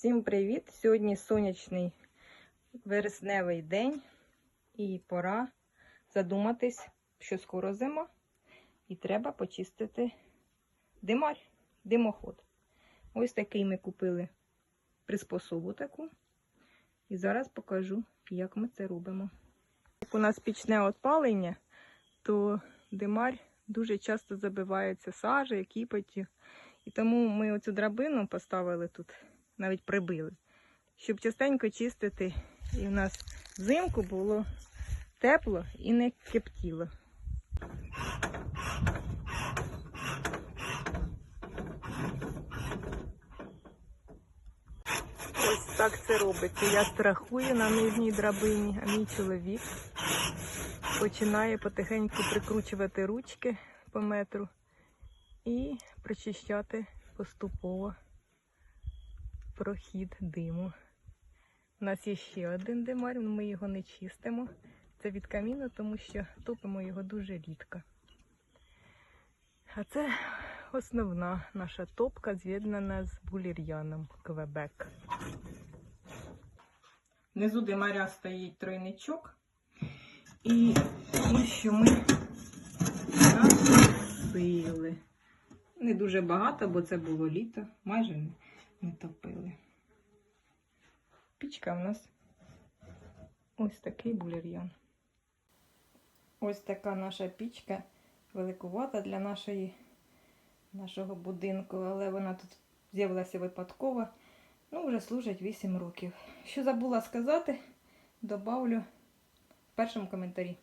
Всім привіт! Сьогодні сонячний вересневий день і пора задуматись, що скоро зима, і треба почистити димар, димоход. Ось такий ми купили приспособу таку. І зараз покажу, як ми це робимо. Як у нас пічне опалення, то димар дуже часто забивається сажею, кіпотю. І тому ми оцю драбину поставили тут, навіть прибили, щоб частенько чистити. І у нас взимку було тепло і не киптіло. Ось так це робиться. Я страхую на нижній драбині, а мій чоловік починає потихеньку прикручувати ручки по метру і прочищати поступово прохід диму. У нас є ще один димар, але ми його не чистимо. Це від каміну, тому що топимо його дуже рідко. А це основна наша топка, з'єднана з булір'яном Квебек. Внизу димаря стоїть тройничок. І ось що ми насили. Не дуже багато, бо це було літо, майже не, не топили. Пічка в нас ось такий булір'ян. Ось така наша пічка великувата для нашої, нашого будинку, але вона тут з'явилася випадково. Ну, вже служить 8 років. Що забула сказати, добавлю в першому коментарі.